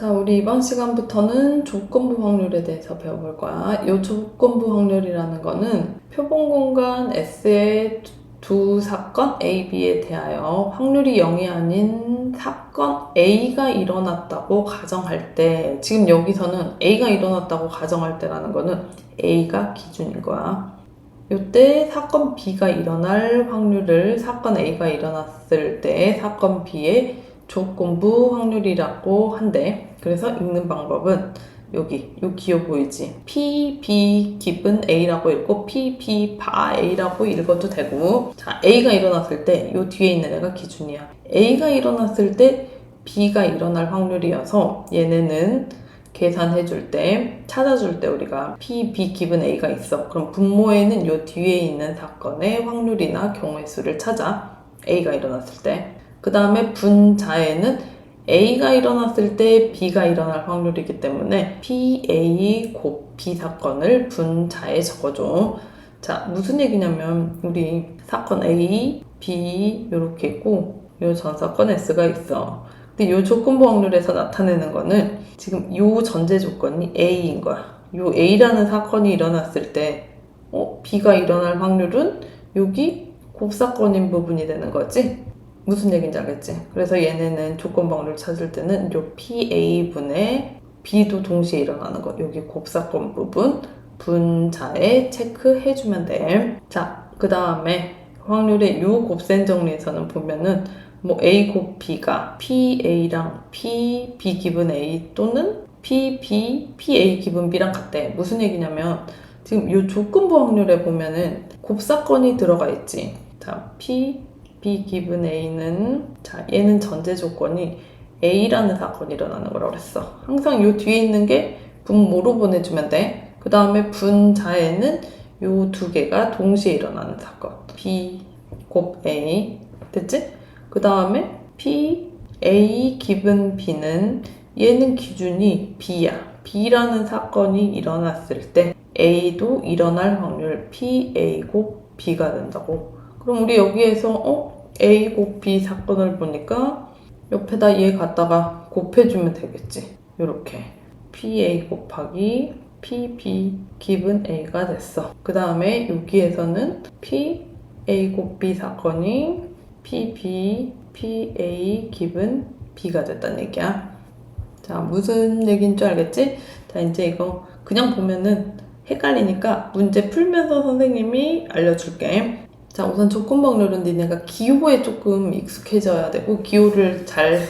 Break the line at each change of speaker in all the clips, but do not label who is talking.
자, 우리 이번 시간부터는 조건부 확률에 대해서 배워볼 거야. 이 조건부 확률이라는 거는 표본 공간 S의 두 사건 A, B에 대하여 확률이 0이 아닌 사건 A가 일어났다고 가정할 때, 지금 여기서는 A가 일어났다고 가정할 때라는 거는 A가 기준인 거야. 이때 사건 B가 일어날 확률을 사건 A가 일어났을 때 사건 B의 조건부 확률이라고 한대. 그래서 읽는 방법은 여기 요 기호 보이지? P, B 기분 A라고 읽고 P, B 바 A라고 읽어도 되고 자 A가 일어났을 때 요 뒤에 있는 애가 기준이야. A가 일어났을 때 B가 일어날 확률이어서 얘네는 계산해 줄 때, 찾아줄 때 우리가 P, B 기분 A가 있어. 그럼 분모에는 요 뒤에 있는 사건의 확률이나 경우의 수를 찾아. A가 일어났을 때. 그 다음에 분자에는 A가 일어났을 때 B가 일어날 확률이기 때문에 PA 곱 B 사건을 분자에 적어줘. 자, 무슨 얘기냐면 우리 사건 A, B 이렇게 있고 요 전사건 S가 있어. 근데 요 조건부 확률에서 나타내는 거는 지금 요 전제 조건이 A인 거야. 요 A라는 사건이 일어났을 때 어, B가 일어날 확률은 여기 곱사건인 부분이 되는 거지. 무슨 얘기인지 알겠지? 그래서 얘네는 확률 찾을 때는 요 PA분의 B도 동시에 일어나는 거. 여기 곱사건 부분 분자에 체크해주면 돼. 자, 그 다음에 확률의 요 곱셈 정리에서는 보면은 뭐 A 곱 B가 PA랑 P, B 기분 A 또는 P, B, PA 기분 B랑 같대. 무슨 얘기냐면 지금 이 조건부 확률에 보면은 곱사건이 들어가 있지. 자, P, B 기분 A는 자, 얘는 전제 조건이 A라는 사건이 일어나는 거라고 그랬어. 항상 요 뒤에 있는 게 분모로 보내주면 돼. 그 다음에 분자에는 요 두 개가 동시에 일어나는 사건. B 곱 A. 됐지? 그 다음에 P, A 기분 B는 얘는 기준이 B야. B라는 사건이 일어났을 때 A도 일어날 확률 P, A 곱 B가 된다고. 그럼 우리 여기에서 어? A 곱 B 사건을 보니까 옆에다 얘 갖다가 곱해주면 되겠지. 이렇게 PA 곱하기 PB 기분 A가 됐어. 그 다음에 여기에서는 P, A 곱 B 사건이 PB, PA 기분 B가 됐다는 얘기야. 자, 무슨 얘기인 줄 알겠지? 자, 이제 이거 그냥 보면은 헷갈리니까 문제 풀면서 선생님이 알려줄게. 자, 우선 조건방률은 니네가 기호에 조금 익숙해져야 되고, 기호를 잘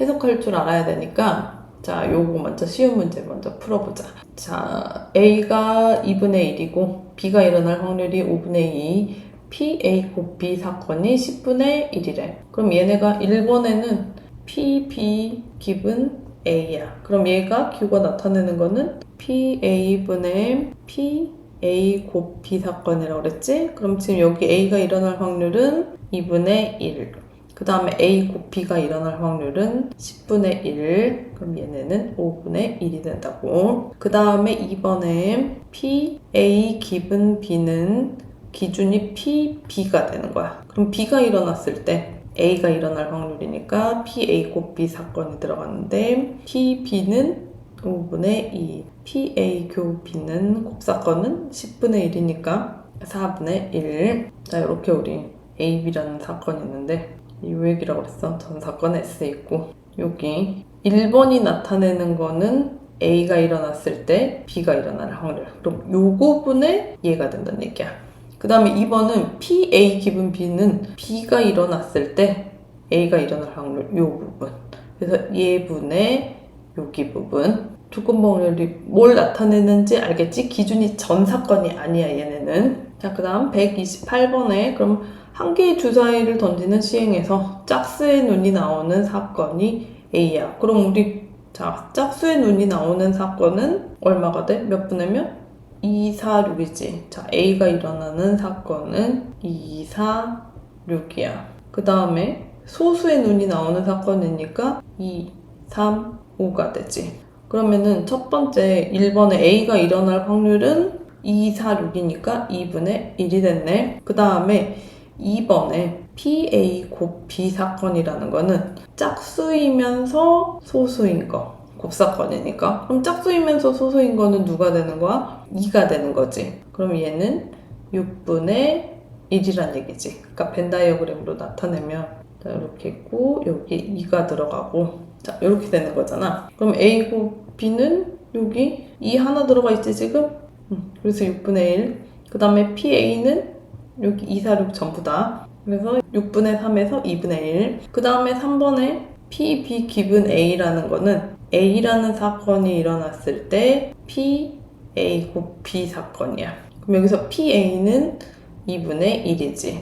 해석할 줄 알아야 되니까, 자, 요거 먼저 쉬운 문제 먼저 풀어보자. 자, A가 2분의 1이고, B가 일어날 확률이 5분의 2, PA 곱 B 사건이 10분의 1이래. 그럼 얘네가 1번에는 PB 기분 A야. 그럼 얘가 기호가 나타내는 거는 PA분의 PA 곱 B 사건이라고 그랬지? 그럼 지금 여기 A가 일어날 확률은 2분의 1. 그 다음에 A 곱 B가 일어날 확률은 10분의 1. 그럼 얘네는 5분의 1이 된다고. 그 다음에 2번에 PA 기분 B는 기준이 PB가 되는 거야. 그럼 B가 일어났을 때 A가 일어날 확률이니까 PA 곱 B 사건이 들어갔는데 PB는 5분의 2, PA 교 B는 곱사건은 10분의 1이니까 4분의 1. 자, 이렇게 우리 AB라는 사건이 있는데 이 얘기라고 그랬어. 전 사건 S 있고 여기 1번이 나타내는 거는 A가 일어났을 때 B가 일어날 확률. 그럼 요 부분에 얘가 된다는 얘기야. 그 다음에 2번은 PA 기분 B는 B가 일어났을 때 A가 일어날 확률 요 부분. 그래서 얘분의 여기 부분. 조건부 확률이 뭘 나타내는지 알겠지? 기준이 전 사건이 아니야 얘네는. 자, 그 다음 128번에 그럼 한 개의 주사위를 던지는 시행에서 짝수의 눈이 나오는 사건이 A야. 그럼 우리 자 짝수의 눈이 나오는 사건은 얼마가 돼? 몇 분의면? 2, 4, 6이지. 자, A가 일어나는 사건은 2, 4, 6이야. 그 다음에 소수의 눈이 나오는 사건이니까 2, 3, 5가 되지. 그러면은 첫 번째 1번에 A가 일어날 확률은 2, 4, 6이니까 2분의 1이 됐네. 그 다음에 2번에 PA 곱 B 사건이라는 거는 짝수이면서 소수인 거. 곱사건이니까. 그럼 짝수이면서 소수인 거는 누가 되는 거야? 2가 되는 거지. 그럼 얘는 6분의 1이란 얘기지. 그러니까 벤 다이어그램으로 나타내면 자, 이렇게 있고 여기 2가 들어가고 자 이렇게 되는 거잖아. 그럼 A 곱 B는 여기 2 하나 들어가 있지 지금? 음, 그래서 6분의 1. 그 다음에 PA는 여기 2, 4, 6 전부 다. 그래서 6분의 3에서 2분의 1. 그 다음에 3번에 P, B 기분 A라는 거는 A라는 사건이 일어났을 때 P, A 곱 B 사건이야. 그럼 여기서 PA는 2분의 1이지.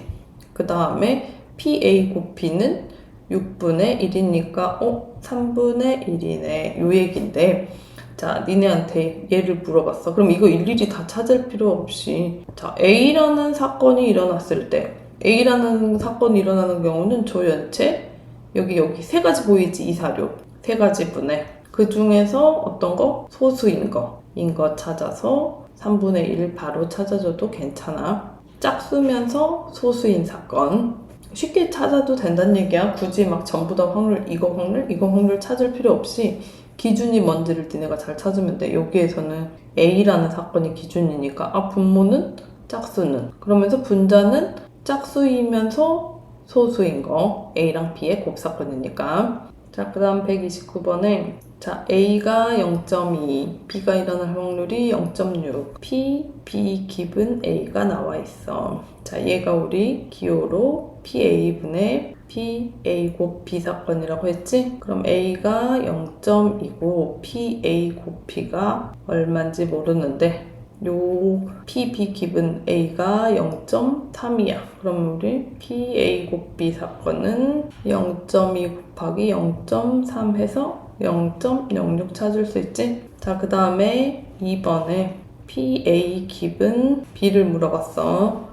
그 다음에 PA 곱 B는 6분의 1이니까 어? 3분의 1이네. 요 얘긴데 자, 니네한테 얘를 물어봤어. 그럼 이거 일일이 다 찾을 필요 없이 자, A라는 사건이 일어났을 때 A라는 사건이 일어나는 경우는 조연체 여기 여기 세 가지 보이지? 2, 4, 6. 세 가지 분의 그 중에서 어떤 거? 소수인 거. 인 거 찾아서 3분의 1 바로 찾아줘도 괜찮아. 짝수면서 소수인 사건. 쉽게 찾아도 된다는 얘기야. 굳이 막 전부 다 확률, 이거 확률, 이거 확률 찾을 필요 없이 기준이 뭔지를 니네가 잘 찾으면 돼. 여기에서는 A라는 사건이 기준이니까 아 분모는 짝수는 그러면서 분자는 짝수이면서 소수인 거 A랑 B의 곱사건이니까 자 그 다음 129번에 자 A가 0.2 B가 일어날 확률이 0.6 P, B 기분 A가 나와 있어 자 얘가 우리 기호로 PA분의 PA 곱 B 사건이라고 했지? 그럼 A가 0.2고 PA 곱 B가 얼마인지 모르는데 요 PB 기분 A가 0.3이야. 그럼 우리 PA 곱 B 사건은 0.2 곱하기 0.3 해서 0.06 찾을 수 있지? 자, 그 다음에 2번에 PA 기분 B를 물어봤어.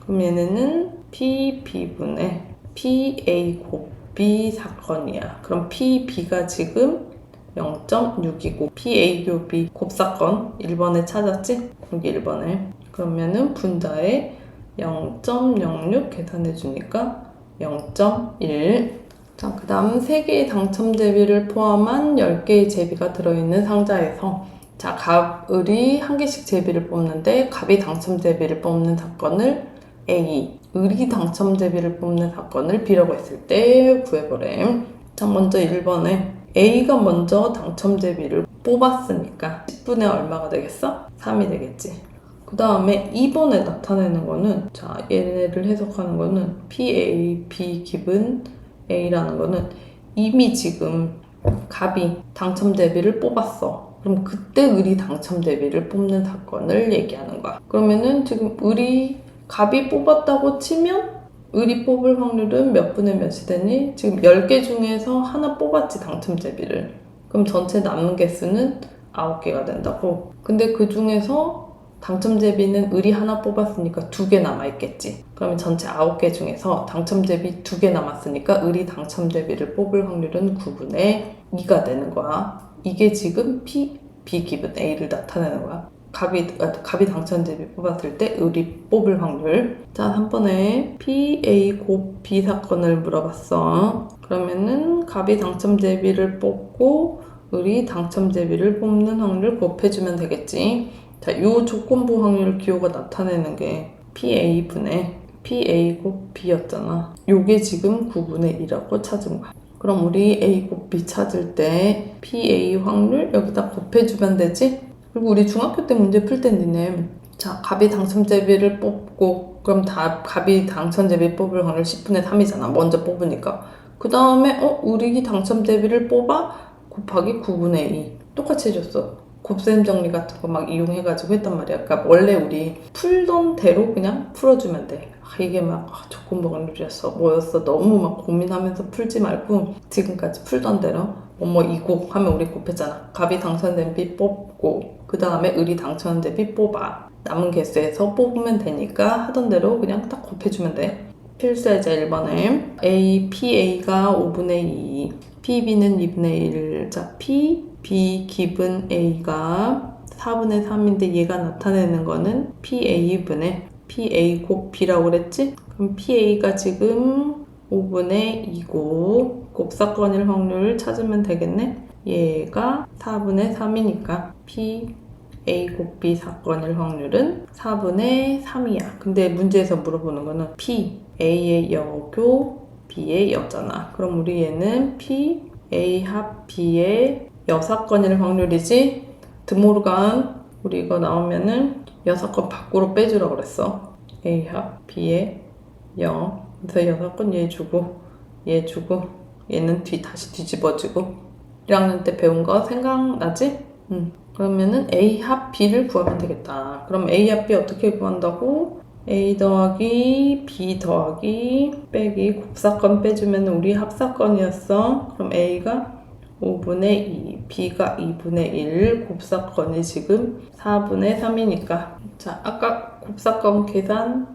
그럼 얘네는 PB분의 PA 곱 B 사건이야. 그럼 PB가 지금 0.6이고 PA 곱B 곱사건 1번에 찾았지? 여기 1번에. 그러면은 분자에 0.06 계산해 주니까 0.1. 자, 그 다음 3개의 당첨 제비를 포함한 10개의 제비가 들어있는 상자에서 자, 갑을이 한 개씩 제비를 뽑는데 갑이 당첨 제비를 뽑는 사건을 A, 을이 당첨 제비를 뽑는 사건을 B라고 했을 때 구해보래. 자, 먼저 1번에 A가 먼저 당첨 제비를 뽑았으니까 10분의 얼마가 되겠어? 3이 되겠지. 그 다음에 2번에 나타내는 거는 자 얘네를 해석하는 거는 PA, B 기분 A라는 거는 이미 지금 갑이 당첨 대비를 뽑았어. 그럼 그때 을이 당첨 대비를 뽑는 사건을 얘기하는 거야. 그러면은 지금 을이 갑이 뽑았다고 치면 을이 뽑을 확률은 몇 분의 몇이 되니? 지금 10개 중에서 하나 뽑았지, 당첨 제비를. 그럼 전체 남은 개수는 9개가 된다고. 근데 그 중에서 당첨 제비는 을이 하나 뽑았으니까 두 개 남아있겠지. 그러면 전체 9개 중에서 당첨 제비 두 개 남았으니까 을이 당첨 제비를 뽑을 확률은 9분의 2가 되는 거야. 이게 지금 P, B 기분 A를 나타내는 거야. 갑이, 아, 갑이 당첨 대비 뽑았을 때 을이 뽑을 확률. 자, 한 번에 PA 곱 B 사건을 물어봤어. 그러면은 갑이 당첨 대비를 뽑고 을이 당첨 대비를 뽑는 확률 곱해주면 되겠지. 자, 요 조건부 확률 기호가 나타내는 게 PA분의 PA 곱 B였잖아. 요게 지금 9분의 2라고 찾은 거야. 그럼 우리 A 곱 B 찾을 때 PA 확률 여기다 곱해주면 되지? 그리고 우리 중학교 때 문제 풀 때 니네 자 갑이 당첨제비를 뽑고 그럼 다 갑이 당첨제비 뽑을 확률 10분의 3이잖아 먼저 뽑으니까 그 다음에 어 우리 당첨제비를 뽑아 곱하기 9분의 2 똑같이 해줬어 곱셈 정리 같은 거 막 이용해가지고 했단 말이야. 그러니까 원래 우리 풀던 대로 그냥 풀어주면 돼. 아, 이게 막 아, 조건부 확률이었어 뭐였어 너무 막 고민하면서 풀지 말고 지금까지 풀던 대로 뭐뭐 이 곡 하면 우리 곱했잖아. 갑이 당첨된 비 뽑고 그 다음에 을이 당첨된 비 뽑아. 남은 개수에서 뽑으면 되니까 하던 대로 그냥 딱 곱해주면 돼. 필수예제 1번에 A, PA가 5분의 2 PB는 2분의 1 자, P, B 기분 A가 4분의 3인데 얘가 나타내는 거는 PA분의 PA 곱 B라고 그랬지? 그럼 PA가 지금 5분의 2고 곱사건일 확률을 찾으면 되겠네? 얘가 4분의 3이니까 P A 곱 B 사건일 확률은 4분의 3이야. 근데 문제에서 물어보는 거는 P A의 여교 B의 여잖아. 그럼 우리 얘는 P A 합 B의 여사건일 확률이지. 드모르간 우리 이거 나오면은 여사건 밖으로 빼주라 그랬어. A 합 B의 여. 그래서 여사건 얘 주고 얘 주고 얘는 뒤 다시 뒤집어지고 1학년 때 배운 거 생각나지? 응. 그러면은 A 합 B를 구하면 되겠다. 그럼 A 합 B 어떻게 구한다고? A 더하기 B 더하기 빼기 곱사건 빼주면 우리 합사건이었어. 그럼 A가 5분의 2, B가 2분의 1, 곱사건이 지금 4분의 3이니까. 자, 아까 곱사건 계산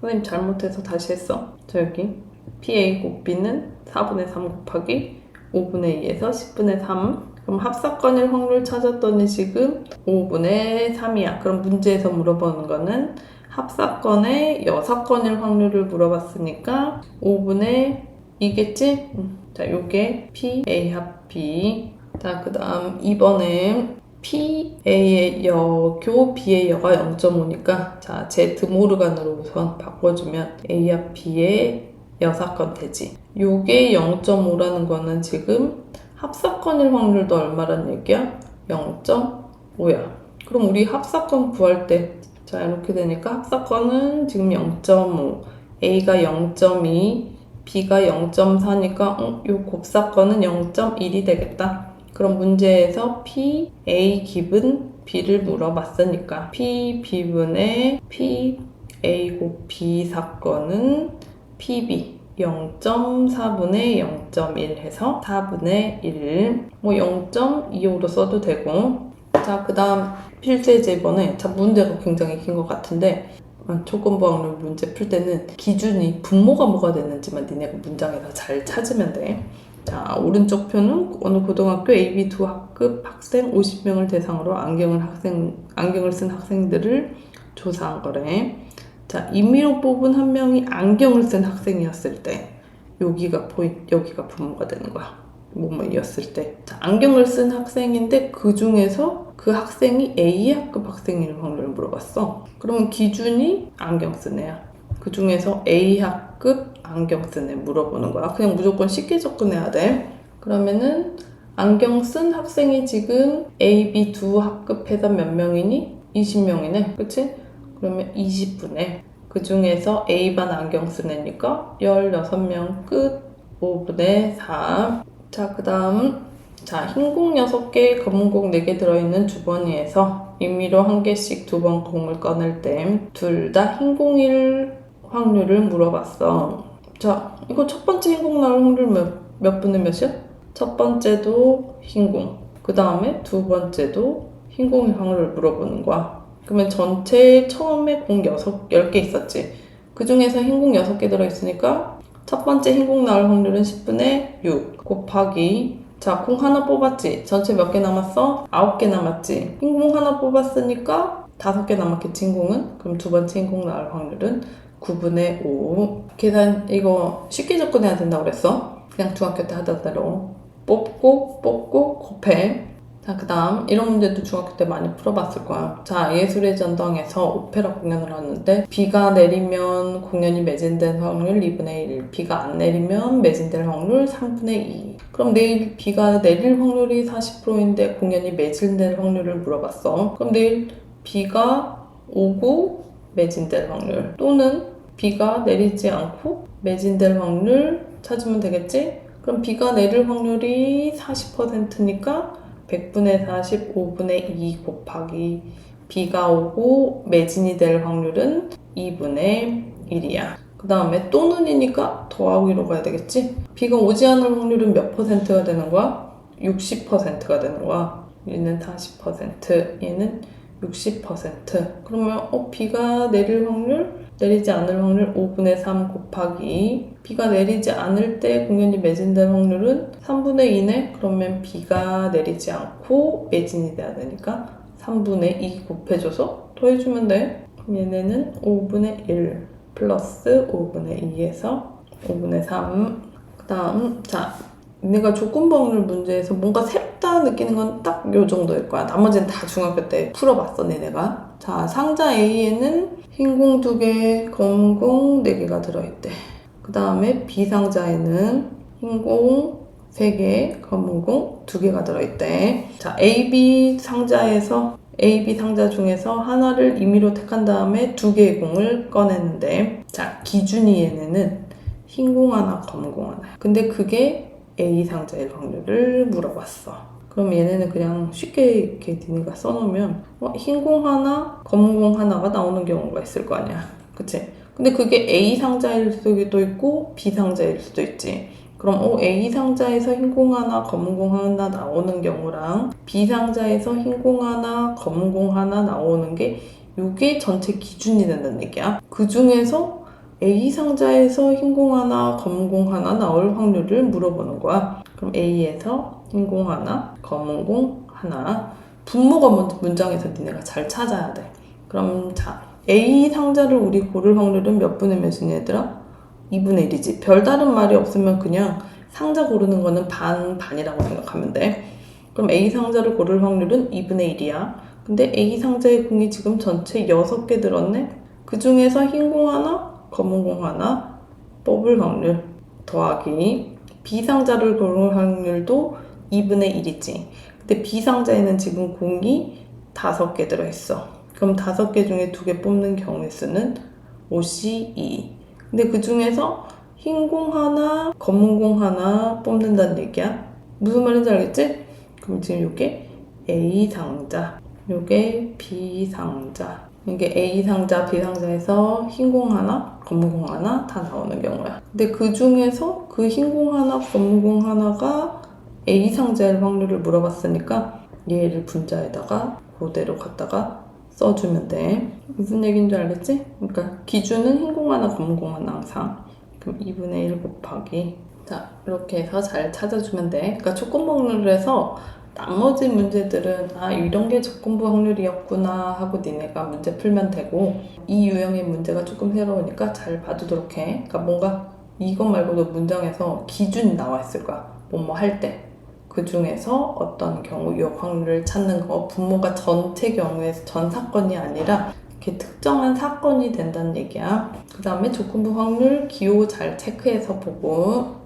선생님 잘못해서 다시 했어. 자, 여기 PA 곱 B는 4분의 3 곱하기 5분의 2에서 10분의 3. 그럼 합사건일 확률 찾았더니 지금 5분의 3이야. 그럼 문제에서 물어보는 거는 합사건의 여사건일 확률을 물어봤으니까 5분의 2겠지? 자, 요게 P, A 합 B. 자, 그 다음 2번에 P, A의 여교, B의 여가 0.5니까 자, 제 드모르간으로 우선 바꿔주면 A 합 B의 여사건 되지. 요게 0.5라는 거는 지금 합사건일 확률도 얼마란 얘기야? 0.5야. 그럼 우리 합사건 구할 때, 자, 이렇게 되니까 합사건은 지금 0.5, A가 0.2, B가 0.4니까, 어, 요 곱사건은 0.1이 되겠다. 그럼 문제에서 P, A 기분 B를 물어봤으니까, P, B분의 P, A 곱 B 사건은 PB. 0.4분의 0.1 해서 4분의 1. 뭐 0.25로 써도 되고. 자, 그 다음 필세 제번에 자, 문제가 굉장히 긴 것 같은데 어, 조건부학률 문제 풀 때는 기준이 분모가 뭐가 됐는지만 니네가 문장에서 잘 찾으면 돼. 자, 오른쪽 표는 어느 고등학교 AB 두 학급 학생 50명을 대상으로 안경을 학생 안경을 쓴 학생들을 조사한 거래. 자, 임의로 뽑은 한 명이 안경을 쓴 학생이었을 때 여기가 포인 여기가 분모가 되는 거야. 뭐뭐이었을 때. 자, 안경을 쓴 학생인데 그 중에서 그 학생이 A 학급 학생일 확률을 물어봤어. 그러면 기준이 안경 쓴 애야. 그 중에서 A 학급 안경 쓴 애 물어보는 거야. 그냥 무조건 쉽게 접근해야 돼. 그러면은 안경 쓴 학생이 지금 A, B 두 학급 해서 몇 명이니? 20명이네. 그치? 그러면 20분에 그 중에서 A반 안경 쓴 애니까 16명 끝 5분의 4. 자, 그 다음 자, 흰공 6개, 검은공 4개 들어있는 주번위에서 임의로 한 개씩 두 번 공을 꺼낼 때 둘 다 흰공일 확률을 물어봤어. 자, 이거 첫 번째 흰공 나올 확률 몇, 몇 분의 몇이야? 첫 번째도 흰공, 그 다음에 두 번째도 흰공일 확률을 물어보는 거야. 그러면 전체 처음에 공 6, 10개 있었지. 그 중에서 흰공 6개 들어있으니까 첫 번째 흰공 나올 확률은 10분의 6 곱하기 자, 공 하나 뽑았지? 전체 몇 개 남았어? 9개 남았지? 흰 공 하나 뽑았으니까 5개 남았겠지, 흰 공은? 그럼 두 번째 흰 공 나올 확률은 9분의 5. 계산, 이거 쉽게 접근해야 된다고 그랬어? 그냥 중학교 때 하던 대로. 뽑고, 뽑고, 곱해. 자, 그 다음, 이런 문제도 중학교 때 많이 풀어봤을 거야. 자, 예술의 전당에서 오페라 공연을 하는데, 비가 내리면 공연이 매진될 확률 2분의 1, 비가 안 내리면 매진될 확률 3분의 2. 그럼 내일 비가 내릴 확률이 40%인데 공연이 매진될 확률을 물어봤어. 그럼 내일 비가 오고 매진될 확률 또는 비가 내리지 않고 매진될 확률 찾으면 되겠지? 그럼 비가 내릴 확률이 40%니까 100분의 40, 5분의 2 곱하기 비가 오고 매진이 될 확률은 2분의 1이야. 그 다음에 또는이니까 더하기로 가야 되겠지? 비가 오지 않을 확률은 몇 퍼센트가 되는 거야? 60%가 되는 거야. 얘는 40%, 얘는 60%. 그러면 어, 비가 내릴 확률? 내리지 않을 확률 5분의 3 곱하기 비가 내리지 않을 때 공연이 매진될 확률은 3분의 2네? 그러면 비가 내리지 않고 매진이 돼야 되니까 3분의 2 곱해줘서 더해주면 돼. 그럼 얘네는 5분의 1 플러스 5분의 2에서 5분의 3. 그 다음, 자, 내가 조건부 확률 문제에서 뭔가 새롭다 느끼는 건 딱 요 정도일 거야. 나머지는 다 중학교 때 풀어봤어, 니네가. 자, 상자 A에는 흰공 2개, 검은 공 4개가 들어있대. 그 다음에 B 상자에는 흰 공 3개, 검은 공 2개가 들어있대. 자, A, B 상자에서 A, B 상자 중에서 하나를 임의로 택한 다음에 두 개의 공을 꺼냈는데 자, 기준이 얘네는 흰 공 하나, 검은 공 하나. 근데 그게 A 상자일 확률을 물어봤어. 그럼 얘네는 그냥 쉽게 이렇게 니네가 써놓으면 어, 흰공 하나, 검은 공 하나가 나오는 경우가 있을 거 아니야. 그치? 근데 그게 A 상자일 수도 있고 B 상자일 수도 있지. 그럼 어, A 상자에서 흰 공 하나, 검은 공 하나 나오는 경우랑 B 상자에서 흰 공 하나, 검은 공 하나 나오는 게 이게 전체 기준이 된다는 얘기야. 그 중에서 A 상자에서 흰 공 하나, 검은 공 하나 나올 확률을 물어보는 거야. 그럼 A에서 흰공 하나, 검은 공 하나. 분모가 문장에서 니네가 잘 찾아야 돼. 그럼 자, A 상자를 우리 고를 확률은 몇 분의 몇이니 얘들아? 2분의 1이지. 별다른 말이 없으면 그냥 상자 고르는 거는 반, 반이라고 생각하면 돼. 그럼 A 상자를 고를 확률은 2분의 1이야. 근데 A 상자의 공이 지금 전체 6개 들었네? 그 중에서 흰 공 하나, 검은 공 하나 뽑을 확률 더하기 B 상자를 고를 확률도 2분의 1이지. 근데 B 상자에는 지금 공이 5개 들어있어. 그럼 5개 중에 2개 뽑는 경우의 수는 5시 2. 근데 그 중에서 흰 공 하나, 검은 공 하나 뽑는다는 얘기야. 무슨 말인지 알겠지? 그럼 지금 이게 A 상자, 이게 B 상자. 이게 A 상자, B 상자에서 흰 공 하나, 검은 공 하나 다 나오는 경우야. 근데 그 중에서 그 흰 공 하나, 검은 공 하나가 A 상자일 확률을 물어봤으니까 얘를 분자에다가 그대로 갖다가 써주면 돼. 무슨 얘기인지 알겠지? 그러니까 기준은 흰 공 하나, 검은 공 하나 항상. 그럼 2분의 1 곱하기. 자, 이렇게 해서 잘 찾아주면 돼. 그러니까 확률을 해서 나머지 문제들은 아, 이런 게 조건부 확률이었구나 하고 니네가 문제 풀면 되고 이 유형의 문제가 조금 새로우니까 잘 봐두도록 해. 그러니까 뭔가 이것 말고도 문장에서 기준이 나와 있을 거야. 뭐 뭐 할 때. 그 중에서 어떤 경우 이 확률을 찾는 거 분모가 전체 경우에 전 사건이 아니라 이렇게 특정한 사건이 된다는 얘기야. 그 다음에 조건부 확률 기호 잘 체크해서 보고